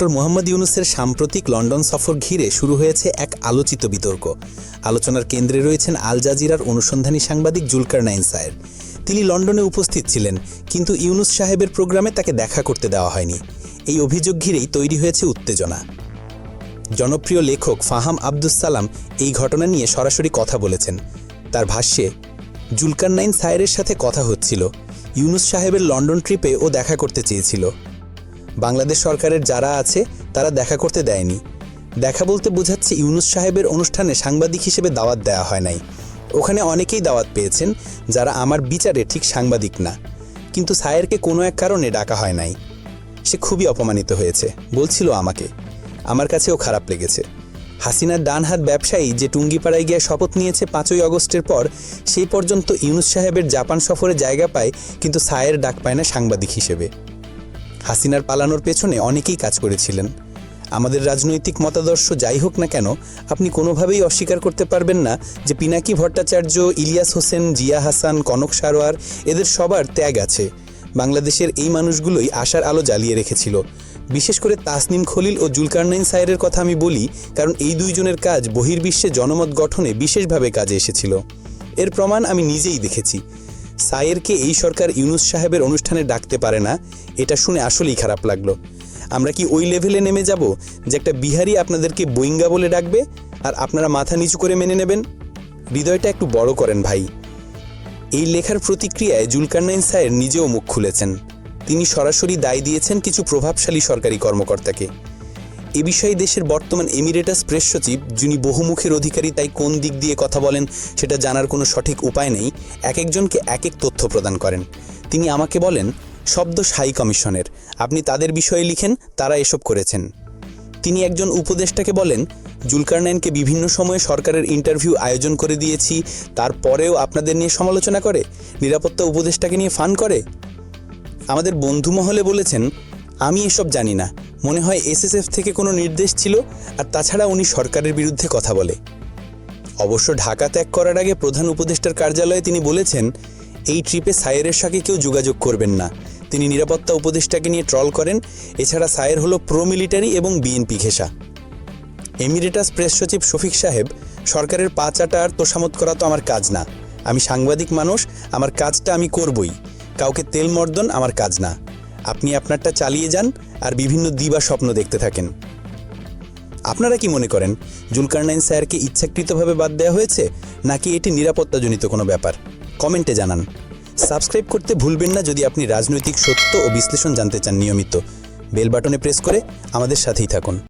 Doctor Mohammad ইউনুসের সাম্প্রতিক London সফর ঘিরে শুরু হয়েছে এক আলোচিত বিতর্ক। আলোচনার কেন্দ্রে রয়েছেন আল জাজিরার অনুসন্ধানী সাংবাদিক জুলকার নাইন সায়ের। তিনি লন্ডনে উপস্থিত ছিলেন, কিন্তু ইউনুস সাহেবের প্রোগ্রামে তাকে দেখা করতে দেওয়া হয়নি। এই অভিযোগ ঘিরেই তৈরি হয়েছে উত্তেজনা। জনপ্রিয় লেখক ফাহাম আব্দুস সালাম এই ঘটনা নিয়ে সরাসরি কথা বলেছেন। তার ভাষ্যে, জুলকার নাইন সায়েরের সাথে কথা হচ্ছিল। ইউনুস সাহেবের লন্ডন ট্রিপে ও দেখা করতে চেয়েছিল। বাংলাদেশ সরকারের যারা আছে, তারা দেখা করতে দেয়নি। দেখা বলতে বোঝাচ্ছে ইউনুস সাহেবের অনুষ্ঠানে সাংবাদিক হিসেবে দাওয়াত দেওয়া হয় নাই। ওখানে অনেকেই দাওয়াত পেয়েছেন, যারা আমার বিচারে ঠিক সাংবাদিক না। কিন্তু সায়েরকে কোনো এক কারণে ডাকা হয় নাই। সে খুবই অপমানিত হয়েছে, বলছিল আমাকে। আমার কাছেও খারাপ লেগেছে। হাসিনার ডান হাত ব্যবসায়ী যে টুঙ্গিপাড়ায় গিয়ে শপথ নিয়েছে পাঁচই আগস্টের পর, সেই পর্যন্ত ইউনুস সাহেবের জাপান সফরে জায়গা পায়, কিন্তু সায়ের ডাক পায় না সাংবাদিক হিসেবে। হাসিনার পালানোর পেছনে অনেকেই কাজ করেছিলেন। আমাদের রাজনৈতিক মতাদর্শ যাই হোক না কেন, আপনি কোনোভাবেই অস্বীকার করতে পারবেন না যে পিনাকি ভট্টাচার্য, ইলিয়াস হোসেন, জিয়া হাসান, কনক সারোয়ার, এদের সবার ত্যাগ আছে। বাংলাদেশের এই মানুষগুলোই আশার আলো জ্বালিয়ে রেখেছিল। বিশেষ করে তাসনিম খলিল ও জুলকারনাইন সায়েরের কথা আমি বলি, কারণ এই দুইজনের কাজ বহির্বিশ্বে জনমত গঠনে বিশেষভাবে কাজে এসেছিল। এর প্রমাণ আমি নিজেই দেখেছি। সায়েরকে এই সরকার ইউনুস সাহেবের অনুষ্ঠানে ডাকতে পারে না, এটা শুনে আসলেই খারাপ লাগল। আমরা কি ওই লেভেলে নেমে যাব যে একটা বিহারি আপনাদেরকে বইঙ্গা বলে ডাকবে আর আপনারা মাথা নিচু করে মেনে নেবেন? হৃদয়টা একটু বড় করেন ভাই। এই লেখার প্রতিক্রিয়ায় জুলকারনাইন সায়ের নিজেও মুখ খুলেছেন। তিনি সরাসরি দায় দিয়েছেন কিছু প্রভাবশালী সরকারি কর্মকর্তাকে। এ বিষয়ে দেশের বর্তমান এমিরেটাস প্রেস সচিব, যিনি বহুমুখের অধিকারী, তাই কোন দিক দিয়ে কথা বলেন সেটা জানার কোনো সঠিক উপায় নেই, এক একজনকে এক এক তথ্য প্রদান করেন। তিনি আমাকে বলেন, শব্দ হাই কমিশনের, আপনি তাদের বিষয়ে লিখেন, তারা এসব করেছেন। তিনি একজন উপদেষ্টাকে বলেন, জুলকারনাইনকে বিভিন্ন সময়ে সরকারের ইন্টারভিউ আয়োজন করে দিয়েছি, তারপরেও আপনাদের নিয়ে সমালোচনা করে, নিরাপত্তা উপদেষ্টাকে নিয়ে ফান করে? আমাদের বন্ধু মহলে বলেছেন আমি এসব জানি না। মনে হয় এসএসএফ থেকে কোনো নির্দেশ ছিল, আর তাছাড়া উনি সরকারের বিরুদ্ধে কথা বলে। অবশ্য ঢাকা ত্যাগ করার আগে প্রধান উপদেষ্টার কার্যালয়ে তিনি বলেছেন, এই ট্রিপে সায়েরের সাথে কেউ যোগাযোগ করবেন না। তিনি নিরাপত্তা উপদেষ্টাকে নিয়ে ট্রল করেন। এছাড়া সায়ের হলো প্রো মিলিটারি এবং বিএনপি ঘেঁষা। এমিরেটাস প্রেস সচিব শফিক সাহেব, সরকারের পা চাটা আর তোষামত করা তো আমার কাজ না। আমি সাংবাদিক মানুষ, আমার কাজটা আমি করবই। কাউকে তেল মর্দন আমার কাজ না। আপনি আপনারটা চালিয়ে যান আর বিভিন্ন দিবা স্বপ্ন দেখতে থাকেন। আপনারা কি মনে করেন, জুলকারনাইন স্যারকে ইচ্ছাকৃতভাবে বাদ দেওয়া হয়েছে, নাকি এটি নিরাপত্তাজনিত কোনো ব্যাপার? কমেন্টে জানান। সাবস্ক্রাইব করতে ভুলবেন না যদি আপনি রাজনৈতিক সত্য ও বিশ্লেষণ জানতে চান নিয়মিত। বেল বাটনে প্রেস করে আমাদের সাথেই থাকুন।